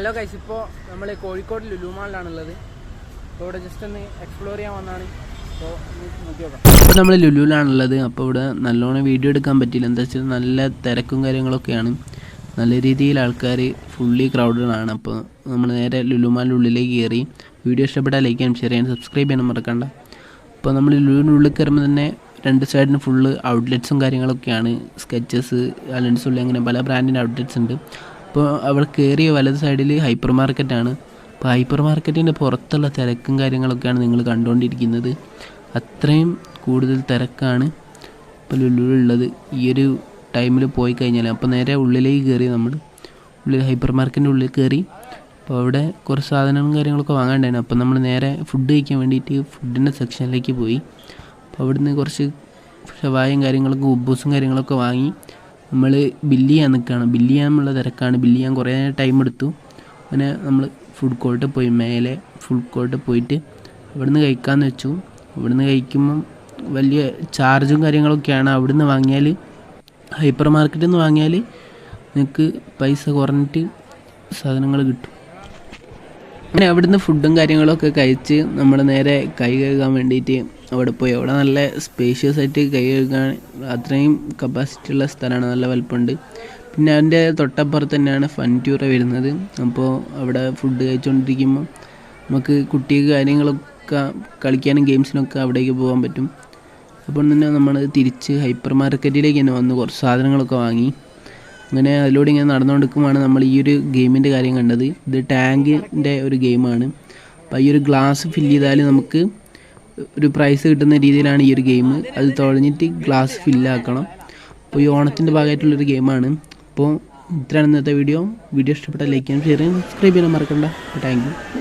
Hello കൈസ് ഇപ്പോൾ നമ്മൾ കോഴിക്കോട് ലുലു മാളിലാണുള്ളത്. അപ്പോൾ ഇവിടെ ജസ്റ്റ് ഒന്ന് എക്സ്പ്ലോർ ചെയ്യാൻ വന്നാണ്. അപ്പോൾ നോക്കി ഇപ്പോൾ നമ്മൾ ലുലുവിലാണുള്ളത്. അപ്പോൾ ഇവിടെ നല്ലോണം വീഡിയോ എടുക്കാൻ പറ്റില്ല എന്താ വെച്ചാൽ നല്ല തിരക്കും കാര്യങ്ങളൊക്കെയാണ്. നല്ല രീതിയിൽ ആൾക്കാർ ഫുള്ളി ക്രൗഡഡ് ആണ്. അപ്പോൾ നമ്മൾ നേരെ ലുലുമാലിന്റെ ഉള്ളിലേക്ക് കയറി. വീഡിയോ ഇഷ്ടപ്പെട്ടാൽ ലൈക്ക് ചെയ്യാൻ ഷെയർ ചെയ്യാൻ സബ്സ്ക്രൈബ് ചെയ്യാനും മറക്കണ്ട. അപ്പോൾ നമ്മൾ ലുലുവിന്റെ ഉള്ളിൽ കയറുമ്പോൾ തന്നെ രണ്ട് സൈഡിന് ഫുള്ള് ഔട്ട്ലെറ്റ്സും കാര്യങ്ങളൊക്കെയാണ്. സ്കെച്ചസ് അലൻസ് ഉള്ളി അങ്ങനെ പല ബ്രാൻഡിന്റെ ഔട്ട്ലെറ്റ്സ് ഉണ്ട്. അപ്പോൾ അവൾ കയറിയ വലത് സൈഡിൽ ഹൈപ്പർ മാർക്കറ്റാണ് അപ്പോൾ ഹൈപ്പർ മാർക്കറ്റിന്റെ പുറത്തുള്ള തിരക്കും കാര്യങ്ങളൊക്കെയാണ് നിങ്ങൾ കണ്ടുകൊണ്ടിരിക്കുന്നത് അത്രയും കൂടുതൽ തിരക്കാണ് ഇപ്പോൾ ലുലുവിലുള്ളത് ഈ ഒരു ടൈമിൽ പോയി കഴിഞ്ഞാൽ അപ്പോൾ നേരെ ഉള്ളിലേക്ക് കയറി നമ്മൾ ഉള്ളിൽ ഹൈപ്പർ മാർക്കറ്റിന്റെ ഉള്ളിൽ കയറി അപ്പോൾ അവിടെ കുറച്ച് സാധനങ്ങളും കാര്യങ്ങളൊക്കെ വാങ്ങാണ്ടായിരുന്നു അപ്പോൾ നമ്മൾ നേരെ ഫുഡ് കഴിക്കാൻ വേണ്ടിയിട്ട് ഫുഡിന്റെ സെക്ഷനിലേക്ക് പോയി. അപ്പോൾ അവിടുന്ന് കുറച്ച് ഷവായും കാര്യങ്ങളൊക്കെ ഉബൂസും കാര്യങ്ങളൊക്കെ വാങ്ങി. നമ്മൾ ബില്ല് ചെയ്യാൻ നിൽക്കുകയാണ് ബില്ല് ചെയ്യാനുള്ള തിരക്കാണ്. ബില്ല് ചെയ്യാൻ കുറേ ടൈം എടുത്തു. അങ്ങനെ നമ്മൾ ഫുഡ് കോർട്ട് പോയി. മേലെ ഫുഡ് കോർട്ട് പോയിട്ട് അവിടുന്ന് കഴിക്കാമെന്ന് വെച്ചു. അവിടുന്ന് കഴിക്കുമ്പം വലിയ ചാർജും കാര്യങ്ങളൊക്കെയാണ്. അവിടുന്ന് വാങ്ങിയാൽ ഹൈപ്പർ മാർക്കറ്റിൽ നിന്ന് വാങ്ങിയാൽ നിങ്ങൾക്ക് പൈസ കുറഞ്ഞിട്ട് സാധനങ്ങൾ കിട്ടും. അങ്ങനെ അവിടുന്ന് ഫുഡും കാര്യങ്ങളൊക്കെ കഴിച്ച് നമ്മൾ നേരെ കൈ കഴുകാൻ വേണ്ടിയിട്ട് അവിടെ പോയി അവിടെ നല്ല സ്പേഷ്യസ് ആയിട്ട് കൈ കഴുകാൻ അത്രയും കപ്പാസിറ്റി ഉള്ള സ്ഥലമാണ്. നല്ല വലുപ്പമുണ്ട്. പിന്നെ അതിന്റെ തൊട്ടപ്പുറത്ത് തന്നെയാണ് ഫൺ ട്യൂർ വരുന്നത്. അപ്പോൾ അവിടെ ഫുഡ് കഴിച്ചുകൊണ്ടിരിക്കുമ്പോൾ നമുക്ക് കുട്ടിക്ക് കാര്യങ്ങളൊക്കെ കളിക്കാനും ഗെയിംസിനൊക്കെ അവിടേക്ക് പോകാൻ പറ്റും. അപ്പോൾ തന്നെ നമ്മൾ തിരിച്ച് ഹൈപ്പർ മാർക്കറ്റിലേക്ക് തന്നെ വന്ന് കുറച്ച് സാധനങ്ങളൊക്കെ വാങ്ങി. അങ്ങനെ അതിലൂടെ ഇങ്ങനെ നടന്നുകൊടുക്കുമ്പോൾ നമ്മൾ ഈ ഒരു ഗെയിമിന്റെ കാര്യം കണ്ടത്. ഇത് ടാങ്കിന്റെ ഒരു ഗെയിമാണ് അപ്പോൾ ഈ ഒരു ഗ്ലാസ് ഫില്ല് ചെയ്താൽ നമുക്ക് ഒരു പ്രൈസ് കിട്ടുന്ന രീതിയിലാണ് ഈ ഒരു ഗെയിം അത് തുഴഞ്ഞിട്ട് ഗ്ലാസ് ഫില്ലാക്കണം അപ്പോൾ ഈ ഓണത്തിന്റെ ഭാഗമായിട്ടുള്ളൊരു ഗെയിമാണ് അപ്പോൾ ഇത്രയാണ് ഇന്നത്തെ വീഡിയോ വീഡിയോ ഇഷ്ടപ്പെട്ടാൽ ലൈക്ക് ചെയ്യാനും ഷെയർ ചെയ്യാനും സബ്സ്ക്രൈബ് ചെയ്യാൻ മറക്കണ്ട. Thank you